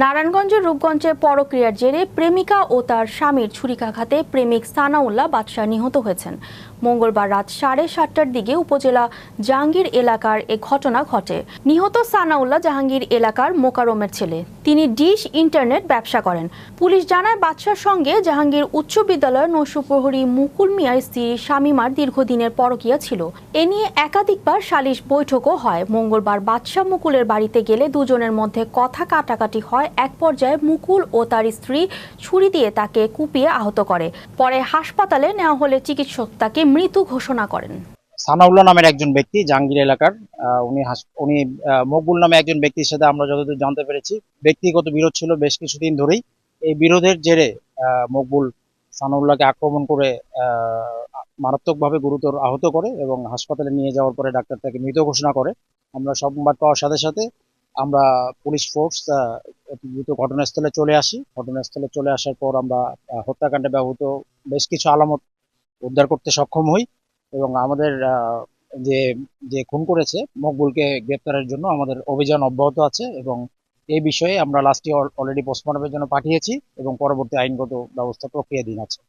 নারায়ণগঞ্জের রূপগঞ্জে পরক্রিয়ার জেরে প্রেমিকা ও তার স্বামীর ছুরিকাঘাতে প্রেমিক সানাউল্লাহ বাদশাহ নিহত হয়েছেন। মঙ্গলবার রাত সাড়ে সাতটার দিকে উপজেলা জাহাঙ্গীর এলাকার এ ঘটনা ঘটে। নিহত সানাউল্লাহ জাহাঙ্গীর এলাকার মোকারমের ছেলে। তিনি ডিশ ইন্টারনেট ব্যবসা করেন। পুলিশ জানায়, বাদশার সঙ্গে জাহাঙ্গীর উচ্চ বিদ্যালয়ের নৈশপ্রহরী মুকুল মিয়ার স্ত্রী শামিমার দীর্ঘদিনের পরকীয়া ছিল। এ নিয়ে একাধিকবার সালিশ বৈঠকও হয়। মঙ্গলবার বাদশাহ মুকুলের বাড়িতে গেলে দুজনের মধ্যে কথা কাটাকাটি হয়। এক পর্যায়ে মুকুল ও তার স্ত্রী ছুরি দিয়ে তাকে কুপিয়ে আহত করে। পরে হাসপাতালে নেওয়া হলে চিকিৎসক তাকে মৃত ঘোষণা করেন। সানাউল্লাহ নামের একজন ব্যক্তি জাহাঙ্গীর এলাকার উনি উনি মকবুল নামে একজন ব্যক্তির সাথে আমরা যতদূর জানতে পেরেছি, ব্যক্তিগত বিরোধ ছিল বেশ কিছুদিন ধরেই। এই বিরোধের জেরে মকবুল সানাউল্লাহকে আক্রমণ করে মারাত্মকভাবে গুরুতর আহত করে এবং হাসপাতালে নিয়ে যাওয়ার পরে ডাক্তার তাকে মৃত ঘোষণা করে। আমরা সংবাদ পাওয়ার সাথে সাথে আমরা পুলিশ ফোর্স দ্রুত ঘটনাস্থলে চলে আসি। ঘটনাস্থলে চলে আসার পর আমরা হত্যাকাণ্ডে ব্যবহৃত বেশ কিছু আলামত উদ্ধার করতে সক্ষম হই এবং আমাদের যে যে খুন করেছে মকবুলকে গ্রেপ্তারের জন্য আমাদের অভিযান অব্যাহত আছে এবং এই বিষয়ে আমরা লাস্টে অলরেডি পোস্টমর্টমের জন্য পাঠিয়েছি এবং পরবর্তী আইনগত ব্যবস্থা প্রক্রিয়াধীন আছে।